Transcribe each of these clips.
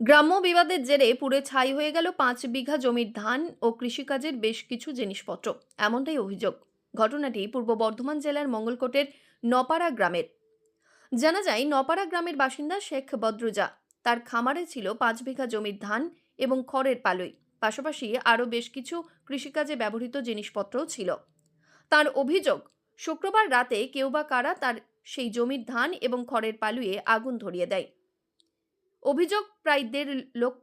গ্রাম্য বিবাদের জেরে পুড়ে ছাই হয়ে গেল পাঁচ বিঘা জমির ধান ও কৃষিকাজের বেশ কিছু জিনিসপত্র। এমনটাই অভিযোগ। ঘটনাটি পূর্ব বর্ধমান জেলার মঙ্গলকোটের নপাড়া গ্রামের। জানা যায়, নপাড়া গ্রামের বাসিন্দা শেখ বদরুজা। তার খামারে ছিল পাঁচ বিঘা জমির ধান এবং খড়ের পালই। পাশাপাশি আরও বেশ কিছু কৃষিকাজে ব্যবহৃত জিনিসপত্রও ছিল। তার অভিযোগ, শুক্রবার রাতে কেউ বা কারা তার সেই জমির ধান এবং খড়ের পালুয়ে আগুন ধরিয়ে দেয়। অভিযোগ প্রায় দেড় লক্ষ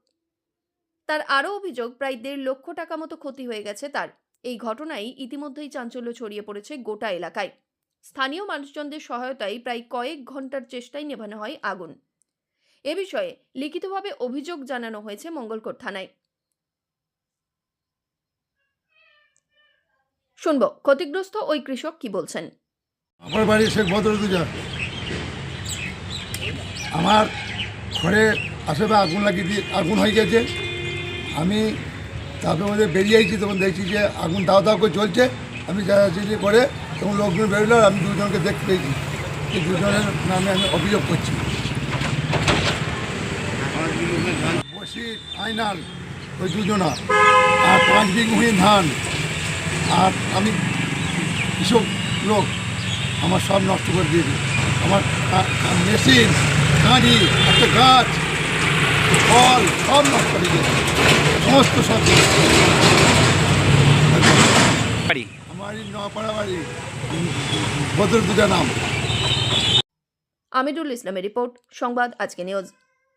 তার আরও অভিযোগ প্রায় দেড় লক্ষ টাকা মতো ক্ষতি হয়ে গেছে তার। এই ঘটনায় ইতিমধ্যেই চাঞ্চল্য ছড়িয়ে পড়েছে গোটা এলাকায়। স্থানীয় মানুষজনদের সহায়তায় প্রায় কয়েক ঘণ্টার চেষ্টায় নেভানো হয় আগুন। এ বিষয়ে লিখিতভাবে অভিযোগ জানানো হয়েছে মঙ্গলকোট থানায়। শুনব, ক্ষতিগ্রস্ত ওই কৃষক কি বলছেন? আমার বাড়ি শেখ বদরুদ্দোজা আমার ঘরে আশেপাশে আগুন লাগিয়ে দিয়ে আগুন হয়ে গেছে। আমি তারপরে মধ্যে বেরিয়ে আইছি, তখন দেখছি যে আগুন দাও দাও করে চলছে আমি যাচ্ছি করে তখন লোকজন বেরোলো আমি দুজনকে দেখতে পেয়েছি। এই দুজনের নামে আমি অভিযোগ করছি। বসির আইনাল ওই দুজনা। আর পাঁচ বিঘি ধান। আর আমি কৃষক লোক, আমার সব নষ্ট করে দিয়েছে। আমার মেশিন গাড়ি একটা গাছ ফল সব নষ্ট করে গেছে। সমস্ত সব বাড়ি। আমার নপাড়া বাড়ি বদর দুটা নাম। আমিরুল ইসলামের রিপোর্ট সংবাদ আজকে নিউজ।